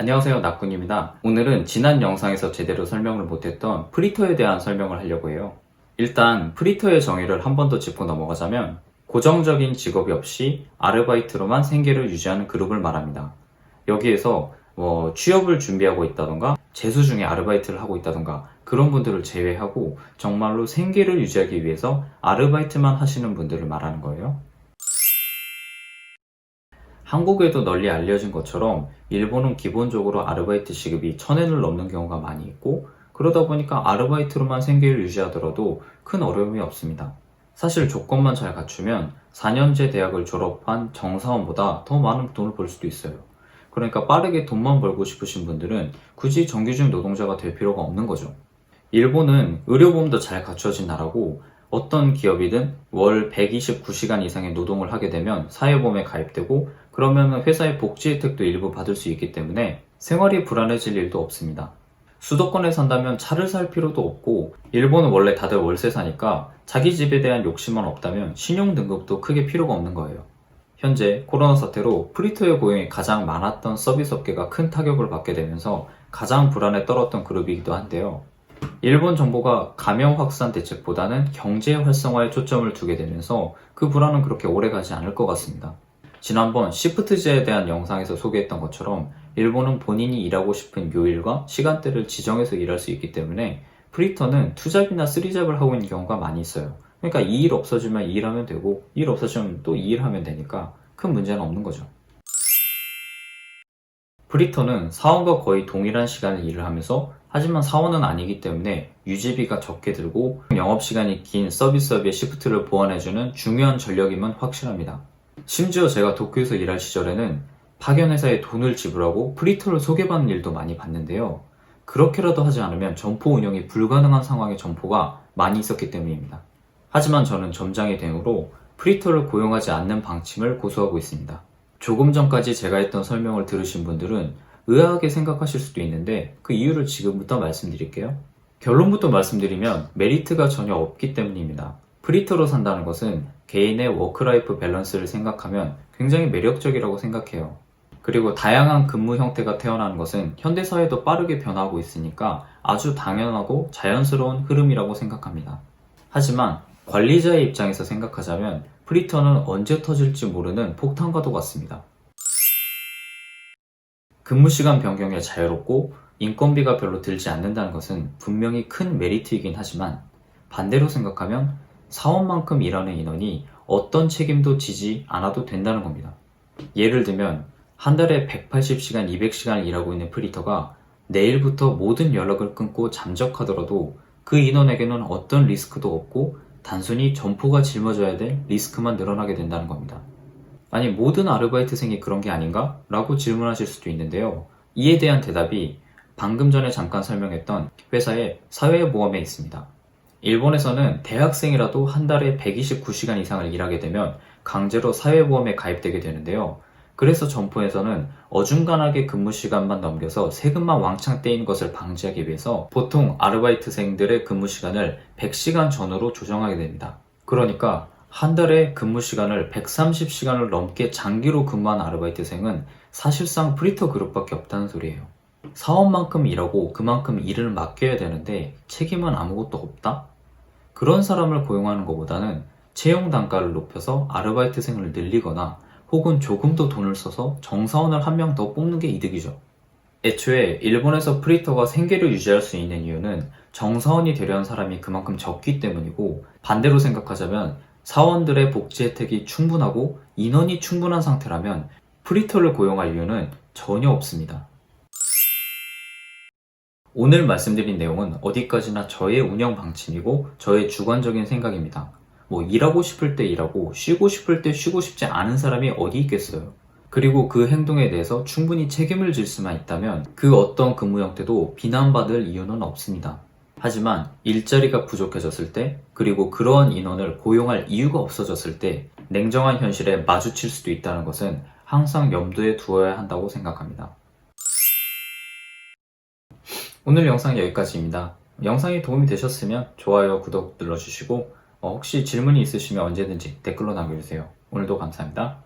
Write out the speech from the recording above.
안녕하세요 낙군입니다. 오늘은 지난 영상에서 제대로 설명을 못했던 프리터에 대한 설명을 하려고 해요. 일단 프리터의 정의를 한 번 더 짚고 넘어가자면 고정적인 직업이 없이 아르바이트로만 생계를 유지하는 그룹을 말합니다. 여기에서 뭐 취업을 준비하고 있다던가 재수 중에 아르바이트를 하고 있다던가 그런 분들을 제외하고 정말로 생계를 유지하기 위해서 아르바이트만 하시는 분들을 말하는 거예요 한국에도 널리 알려진 것처럼 일본은 기본적으로 아르바이트 시급이 1000엔을 넘는 경우가 많이 있고 그러다 보니까 아르바이트로만 생계를 유지하더라도 큰 어려움이 없습니다. 사실 조건만 잘 갖추면 4년제 대학을 졸업한 정사원보다 더 많은 돈을 벌 수도 있어요. 그러니까 빠르게 돈만 벌고 싶으신 분들은 굳이 정규직 노동자가 될 필요가 없는 거죠. 일본은 의료보험도 잘 갖춰진 나라고 어떤 기업이든 월 129시간 이상의 노동을 하게 되면 사회보험에 가입되고 그러면 회사의 복지 혜택도 일부 받을 수 있기 때문에 생활이 불안해질 일도 없습니다. 수도권에 산다면 차를 살 필요도 없고 일본은 원래 다들 월세 사니까 자기 집에 대한 욕심만 없다면 신용 등급도 크게 필요가 없는 거예요. 현재 코로나 사태로 프리터의 고용이 가장 많았던 서비스 업계가 큰 타격을 받게 되면서 가장 불안에 떨었던 그룹이기도 한데요. 일본 정부가 감염 확산 대책보다는 경제 활성화에 초점을 두게 되면서 그 불안은 그렇게 오래 가지 않을 것 같습니다. 지난번 시프트제에 대한 영상에서 소개했던 것처럼 일본은 본인이 일하고 싶은 요일과 시간대를 지정해서 일할 수 있기 때문에 프리터는 투잡이나 쓰리잡을 하고 있는 경우가 많이 있어요. 그러니까 이 일 없어지면 이 일 하면 되고 이 일 없어지면 또 이 일 하면 되니까 큰 문제는 없는 거죠. 프리터는 사원과 거의 동일한 시간을 일을 하면서 하지만 사원은 아니기 때문에 유지비가 적게 들고 영업시간이 긴 서비스업의 시프트를 보완해주는 중요한 전력임은 확실합니다. 심지어 제가 도쿄에서 일할 시절에는 파견회사에 돈을 지불하고 프리터를 소개받는 일도 많이 봤는데요. 그렇게라도 하지 않으면 점포 운영이 불가능한 상황의 점포가 많이 있었기 때문입니다. 하지만 저는 점장이 된 후로 프리터를 고용하지 않는 방침을 고수하고 있습니다. 조금 전까지 제가 했던 설명을 들으신 분들은 의아하게 생각하실 수도 있는데 그 이유를 지금부터 말씀드릴게요. 결론부터 말씀드리면 메리트가 전혀 없기 때문입니다. 프리터로 산다는 것은 개인의 워크라이프 밸런스를 생각하면 굉장히 매력적이라고 생각해요. 그리고 다양한 근무 형태가 태어나는 것은 현대사회도 빠르게 변하고 있으니까 아주 당연하고 자연스러운 흐름이라고 생각합니다. 하지만 관리자의 입장에서 생각하자면 프리터는 언제 터질지 모르는 폭탄과도 같습니다. 근무 시간 변경에 자유롭고 인건비가 별로 들지 않는다는 것은 분명히 큰 메리트이긴 하지만 반대로 생각하면 사원만큼 일하는 인원이 어떤 책임도 지지 않아도 된다는 겁니다. 예를 들면 한 달에 180시간, 200시간을 일하고 있는 프리터가 내일부터 모든 연락을 끊고 잠적하더라도 그 인원에게는 어떤 리스크도 없고 단순히 점포가 짊어져야 될 리스크만 늘어나게 된다는 겁니다. 아니 모든 아르바이트생이 그런 게 아닌가? 라고 질문하실 수도 있는데요. 이에 대한 대답이 방금 전에 잠깐 설명했던 회사의 사회보험에 있습니다. 일본에서는 대학생이라도 한 달에 129시간 이상을 일하게 되면 강제로 사회보험에 가입되게 되는데요. 그래서 점포에서는 어중간하게 근무 시간만 넘겨서 세금만 왕창 떼이는 것을 방지하기 위해서 보통 아르바이트생들의 근무 시간을 100시간 전후로 조정하게 됩니다. 그러니까 한 달에 근무 시간을 130시간을 넘게 장기로 근무한 아르바이트생은 사실상 프리터 그룹밖에 없다는 소리예요. 사원만큼 일하고 그만큼 일을 맡겨야 되는데 책임은 아무것도 없다? 그런 사람을 고용하는 것보다는 채용 단가를 높여서 아르바이트생을 늘리거나 혹은 조금 더 돈을 써서 정사원을 한 명 더 뽑는 게 이득이죠. 애초에 일본에서 프리터가 생계를 유지할 수 있는 이유는 정사원이 되려는 사람이 그만큼 적기 때문이고 반대로 생각하자면 사원들의 복지 혜택이 충분하고 인원이 충분한 상태라면 프리터를 고용할 이유는 전혀 없습니다. 오늘 말씀드린 내용은 어디까지나 저의 운영 방침이고 저의 주관적인 생각입니다. 뭐 일하고 싶을 때 일하고 쉬고 싶을 때 쉬고 싶지 않은 사람이 어디 있겠어요. 그리고 그 행동에 대해서 충분히 책임을 질 수만 있다면 그 어떤 근무 형태도 비난받을 이유는 없습니다. 하지만 일자리가 부족해졌을 때 그리고 그러한 인원을 고용할 이유가 없어졌을 때 냉정한 현실에 마주칠 수도 있다는 것은 항상 염두에 두어야 한다고 생각합니다. 오늘 영상 여기까지입니다. 영상이 도움이 되셨으면 좋아요, 구독 눌러주시고 어, 혹시 질문이 있으시면 언제든지 댓글로 남겨주세요. 오늘도 감사합니다.